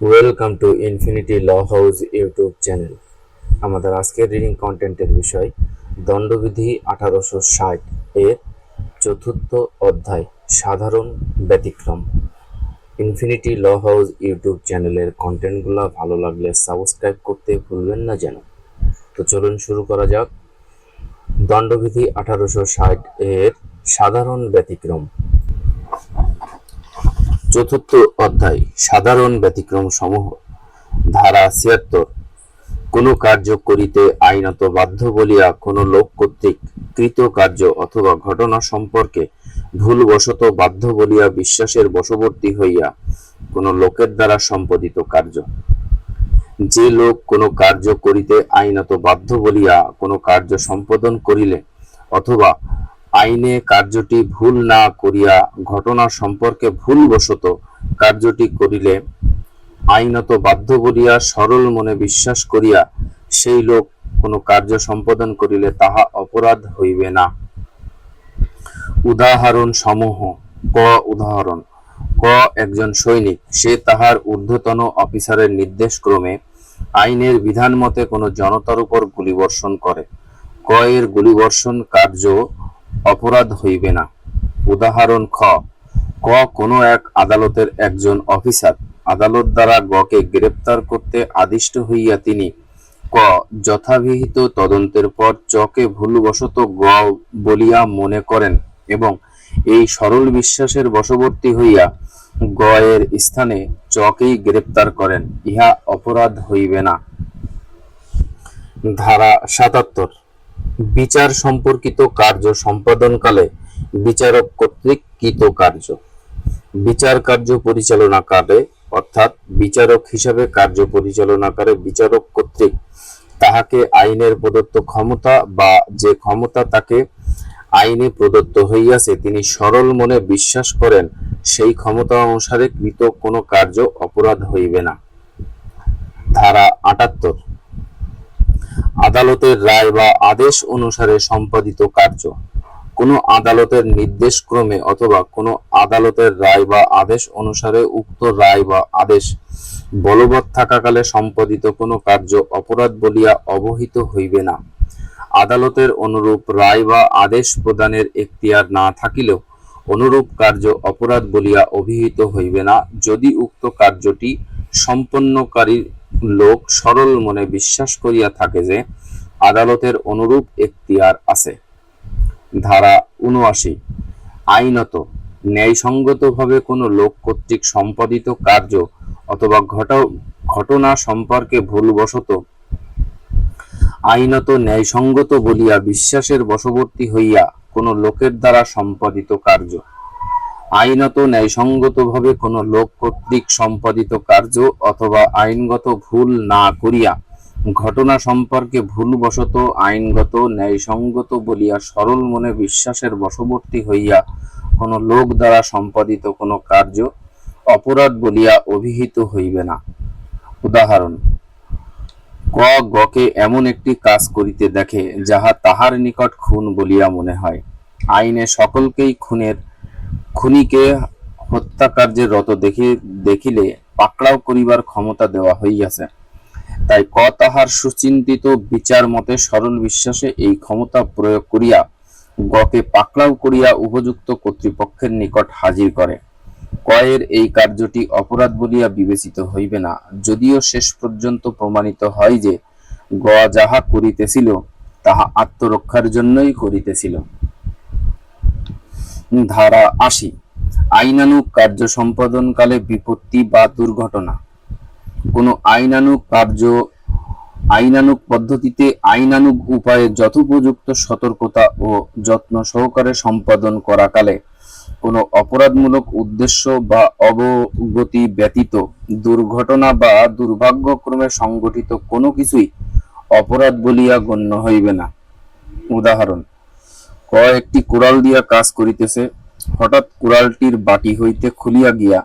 Welcome to infinity law house YouTube channel আমাদের আজকের reading কন্টেন্টের বিষয় দণ্ডবিধি আঠারোশো ষাট এর চতুর্থ অধ্যায়, সাধারণ ব্যতিক্রম। ইনফিনিটি ল হাউস ইউটিউব চ্যানেলের কন্টেন্টগুলো ভালো লাগলে সাবস্ক্রাইব করতে ভুলবেন না যেন। তো চলুন শুরু করা যাক। দণ্ডবিধি আঠারোশো ষাট এর সাধারণ ব্যতিক্রম। চতুর্থ অধ্যায়, সাধারণ ব্যতিক্রম সমূহ, ধারা ছিয়াত্তর। কোন কার্য করিতে আইনত বাধ্য বলিয়া কোন লোক কর্তৃক কৃত কার্য অথবা ঘটনা সম্পর্কে ভুলবশত বাধ্য বলিয়া বিশ্বাসের বশবর্তী হইয়া কোন লোকের দ্বারা সম্পাদিত কার্য। যে লোক কোন কার্য করিতে আইনত বাধ্য বলিয়া কোন কার্য সম্পাদন করিলে অথবা আইনে কার্যটি ভুল না করিয়া ঘটনা সম্পর্কে ভুলবশত কার্যটি করিলে আইনত বাধ্য করিয়া সরল মনে বিশ্বাস করিয়া সেই লোক কোন কার্য সম্পাদন করিলে তাহা অপরাধ হইবে না। উদাহরণ সমূহ। ক উদাহরণ। ক একজন সৈনিক, সে তাহার ঊর্ধ্বতন অফিসারের নির্দেশ ক্রমে আইনের বিধান মতে কোনো জনতার উপর গুলিবর্ষণ করে। ক এর গুলিবর্ষণ কার্য অপরাধ হইবে না। উদাহরণ, খ। ক, কোনো এক আদালতের একজন অফিসার আদালত দ্বারা গকে গ্রেপ্তার করতে আদিষ্ট হইয়া তিনি, ক, যথাবিহিত তদন্তের পর চকে ভুলবশত গ বলিয়া মনে করেন এবং এই সরল বিশ্বাসের বশবর্তী হইয়া গ এর স্থানে চকেই গ্রেপ্তার করেন, ইহা অপরাধ হইবে না। ধারা সাতাত্তর। বিচার সম্পর্কিত কার্য সম্পাদনকালে বিচারক কর্তৃক কৃত কার্য। বিচার কার্য পরিচালনাকালে, অর্থাৎ বিচারক হিসাবে কার্য পরিচালনাকারে বিচারক কর্তৃক তাহাকে আইনের প্রদত্ত ক্ষমতা বা যে ক্ষমতা তাকে আইনে প্রদত্ত হইয়াছে, তিনি সরল মনে বিশ্বাস করেন, সেই ক্ষমতা অনুসারে কৃত কোনো কার্য অপরাধ হইবে না। ধারা আটাত্তর। আদালতের রায় বা আদেশ অনুসারে সম্পাদিত কার্য। কোনো আদালতের নির্দেশ ক্রমে অথবা কোনো আদালতের রায় বা আদেশ অনুসারে উক্ত রায় বা আদেশ বলবৎ থাকাকালে সম্পাদিত কোনো কার্য অপরাধ বলিয়া অবহিত হইবে না। আদালতের অনুরূপ রায় বা আদেশ প্রদানের এখতিয়ার না থাকিলেও অনুরূপ কার্য অপরাধ বলিয়া অভিহিত হইবে না। যদি উক্ত কার্যটি সম্পন্নকারী লোক সরল মনে বিশ্বাস করিয়া থাকে যে আদালতের অনুরূপ এখতিয়ার আছে। ধারা উনআশি আইনত ন্যায়সঙ্গতভাবে কোনো লোক কর্তৃক সম্পাদিত কার্য অথবা ঘট ঘটনা সম্পর্কে ভুলবশত আইনত ন্যায়সঙ্গত বলিয়া বিশ্বাসের বশবর্তী হইয়া কোনো লোকের দ্বারা সম্পাদিত কার্য আইনত ন্যায়সঙ্গতভাবে কোনো লোক কর্তৃক সম্পাদিত কার্য অথবা আইনগত ভুল না করিয়া ঘটনা সম্পর্কে ভুলবশত আইনগত, ন্যায়সঙ্গত বলিয়া সরল মনে বিশ্বাসের বশবর্তী হইয়া কোনো লোক দ্বারা সম্পাদিত কোনো কার্য অপরাধ বলিয়া অভিহিত হইবে না। উদাহরণ, ক গকে এমন একটি কাজ করিতে দেখে যাহা তাহার নিকট খুন বলিয়া মনে হয়। আইনে সকলকেই খুনের খুনিকে হত্যাকার্যের রত দেখি, দেখিলে পাকড়াও করিবার ক্ষমতা দেওয়া হইয়াছে। তাই ক তাহার সুচিন্তিত বিচার মতে সরল বিশ্বাসে এই ক্ষমতা প্রয়োগ করিয়া গকে পাকড়াও করিয়া উপযুক্ত কর্তৃপক্ষের নিকট হাজির করে। কয়ের এই কার্যটি অপরাধ বলিয়া বিবেচিত হইবে না। যদিও শেষ পর্যন্ত প্রমাণিত হয় যে, গ যাহা করিতেছিল, তাহা আত্মরক্ষার জন্যই করিতেছিল। ধারা আশি আইনানুগ কার্য সম্পাদনকালে বিপত্তি বা দুর্ঘটনা। কোনো আইনানুগ কার্য আইনানুগ পদ্ধতিতে আইনানুগ উপায়ে যথোপযুক্ত সতর্কতা ও যত্ন সহকারে সম্পাদন করাকালে কোনো অপরাধমূলক উদ্দেশ্য বা অবগতি ব্যতীত দুর্ঘটনা বা দুর্ভাগ্যক্রমে সংঘটিত কোনো কিছুই অপরাধ বলিয়া গণ্য হইবে না। উদাহরণ ক একটি কুড়াল দিয়া কাজ করিতেছে। হঠাৎ কুড়ালটির বাটি হইতে খুলিয়া গিয়া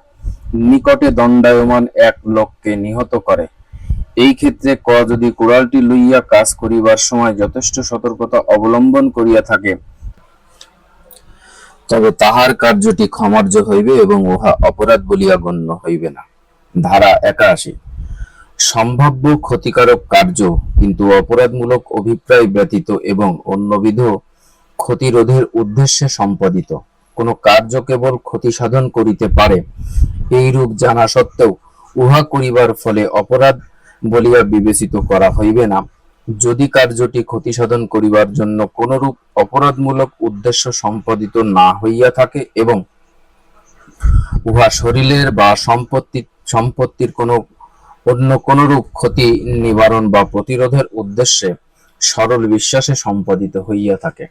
নিকটে দণ্ডায়মান এক লোককে নিহত করে। এই ক্ষেত্রে ক যদি কুড়ালটি লইয়া কাজ করিবার সময় যথেষ্ট সতর্কতা অবলম্বন করিয়া থাকে, তবে তাহার কার্যটি ক্ষমার্য হইবে এবং উহা অপরাধ বলিয়া গণ্য হইবে না। ধারা একাশি। সম্ভাব্য ক্ষতিকারক কার্য কিন্তু অপরাধমূলক অভিপ্রায় ব্যতীত এবং অন্যবিধ ক্ষতিরোধের উদ্দেশ্যে সম্পাদিত। কোন কার্য কেবল ক্ষতি সাধন করিতে পারে, এইরূপ জানা সত্ত্বেও উহা করিবার ফলে অপরাধ বলিয়া বিবেচিত করা হইবে না। যদি কার্যটি ক্ষতি সাধন করিবার জন্য কোনরূপ অপরাধমূলক উদ্দেশ্য সম্পাদিত না হইয়া থাকে এবং উহা শরীরের বা সম্পত্তি, সম্পত্তির কোন, অন্য কোনরূপ ক্ষতি নিবারণ বা প্রতিরোধের উদ্দেশ্যে সরল বিশ্বাসে সম্পাদিত হইয়া থাকে।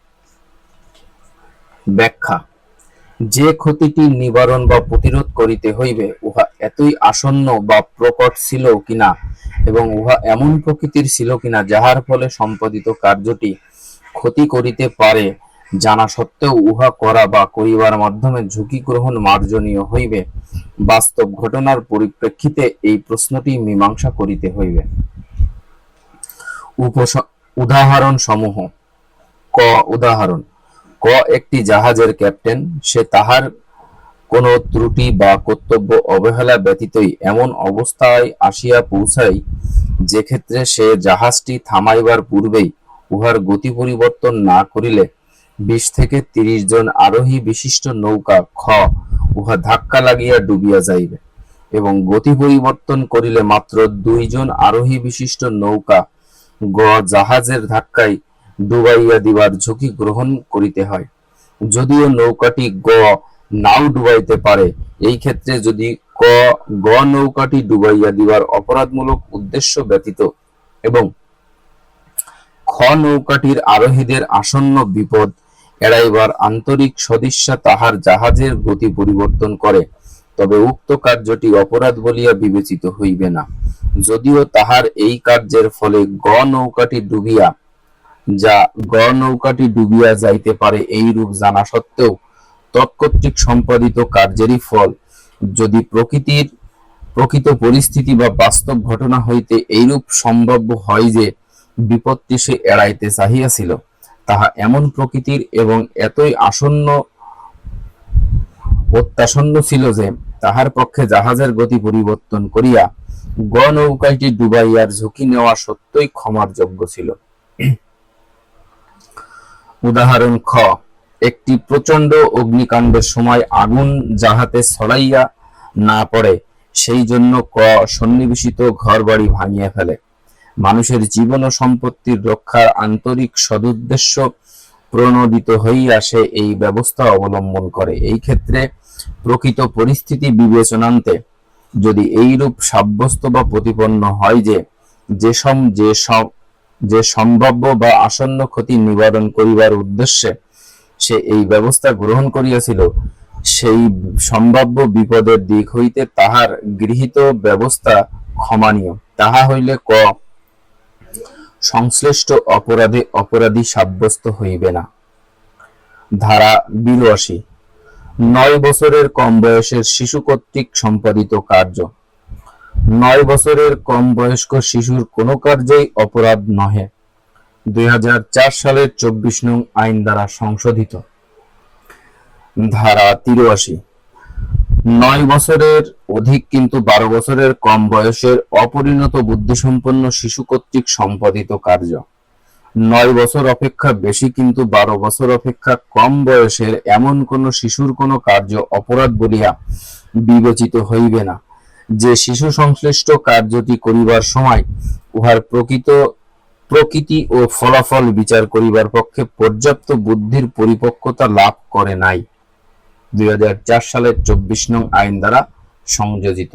ব্যাখ্যা। যে ক্ষতিটি নিবারণ বা প্রতিরোধ করিতে হইবে, উহা এতই আসন্ন বা প্রকট ছিল কিনা এবং উহা এমন প্রকৃতির ছিল কিনা, যাহার ফলে সম্পাদিত কার্যটি ক্ষতি করিতে পারে, জানা সত্ত্বেও উহা করা বা করিবার মাধ্যমে ঝুঁকি গ্রহণ মার্জনীয় হইবে। বাস্তব ঘটনার পরিপ্রেক্ষিতে এই প্রশ্নটি মীমাংসা করিতে হইবে। উদাহরণ সমূহ ক, উদাহরণ। ক একটি জাহাজের ক্যাপ্টেন, সে তাহার কোন ত্রুটি বা কর্তব্য অবহেলা ব্যতীতই এমন অবস্থায় আসিয়া পৌঁছায়, যে ক্ষেত্রে সে জাহাজটি থামাইবার পূর্বেই উহার গতি পরিবর্তন না করিলে বিশ থেকে তিরিশ জন আরোহী বিশিষ্ট নৌকা খ উহা ধাক্কা লাগিয়া ডুবিয়া যাইবে এবং গতি পরিবর্তন করিলে মাত্র দুইজন আরোহী বিশিষ্ট নৌকা গ জাহাজের ধাক্কায় ডুবাইয়া দিবার ঝুঁকি গ্রহণ করিতে হয়। যদিও নৌকাটি গ নাও ডুবাইতে পারে, এই ক্ষেত্রে যদি ক গ নৌকাটি ডুবাইয়া দিবার অপরাধমূলক উদ্দেশ্য ব্যতীত এবং খ নৌকাটির আরোহীদের আসন্ন বিপদ এড়াইবার আন্তরিক সদিচ্ছা তাহার জাহাজের গতি পরিবর্তন করে, তবে উক্ত কার্যটি অপরাধ বলিয়া বিবেচিত হইবে না। যদিও তাহার এই কার্যের ফলে গ নৌকাটি ডুবিয়া যা গ নৌকাটি ডুবিয়া যাইতে পারে এই রূপ জানা সত্ত্বেও তৎকর্তৃক সম্পাদিত কার্যেরই ফল। যদি প্রকৃতির প্রকৃত পরিস্থিতি বা বাস্তব ঘটনা হইতে এইরূপ সম্ভাব্য হয় যে বিপত্তি সে এড়াইতে চাহিয়াছিল, তাহা এমন প্রকৃতির এবং এতই আসন্ন অত্যাসন্ন ছিল যে তাহার পক্ষে জাহাজের গতি পরিবর্তন করিয়া গণ নৌকাটি ডুবাইয়ার ঝুঁকি নেওয়া সত্যই ক্ষমার যোগ্য ছিল। উদাহরণ খ। একটি প্রচণ্ড অগ্নিকাণ্ডের সময় আগুন যাহাতে ছড়াইয়া না পড়ে, সেই জন্য ক সন্নিবেশিত ঘরবাড়ি ভাঙিয়া ফেলে। মানুষের জীবন ও সম্পত্তির রক্ষার আন্তরিক সদুদ্দেশ্য প্রণোদিত হইয়া সে এই ব্যবস্থা অবলম্বন করে। এই ক্ষেত্রে প্রকৃত পরিস্থিতি বিবেচনান্তে যদি এইরূপ সাব্যস্ত বা প্রতিপন্ন হয় যে যে সম যে যে সম্ভাব্য বা আসন্ন ক্ষতি নিবারণ করিবার উদ্দেশ্যে সে এই ব্যবস্থা গ্রহণ করিয়াছিল, সেই সম্ভাব্য বিপদের দিক হইতে তাহার গৃহীত ব্যবস্থা ক্ষমানীয়। তাহা হইলে ক, সংশ্লিষ্ট অপরাধে অপরাধী সাব্যস্ত হইবে না। ধারা বিরাশি, নয় বছরের কম বয়সের শিশু কর্তৃক সম্পাদিত কার্য। নয় বছরের কম বয়স্ক শিশুর কোনো কার্যই অপরাধ নহে। দুই হাজার চার সালের চব্বিশ নং আইন দ্বারা সংশোধিত। ধারা তিরাশি। নয় বছরের অধিক কিন্তু বারো বছরের কম বয়সের অপরিণত বুদ্ধিসম্পন্ন শিশু কর্তৃক সম্পাদিত কার্য। নয় বছর অপেক্ষা বেশি কিন্তু বারো বছর অপেক্ষা কম বয়সের এমন কোন শিশুর কোনো কার্য অপরাধ বলিয়া বিবেচিত হইবে না। যে শিশু সংশ্লিষ্ট কার্যটি করিবার সময় উহার প্রকৃত প্রকৃতি ও ফলাফল বিচার করিবার পক্ষে পর্যাপ্ত বুদ্ধির পরিপক্কতা লাভ করে নাই। দুই হাজার চার সালের চব্বিশ নং আইন দ্বারা সংযোজিত।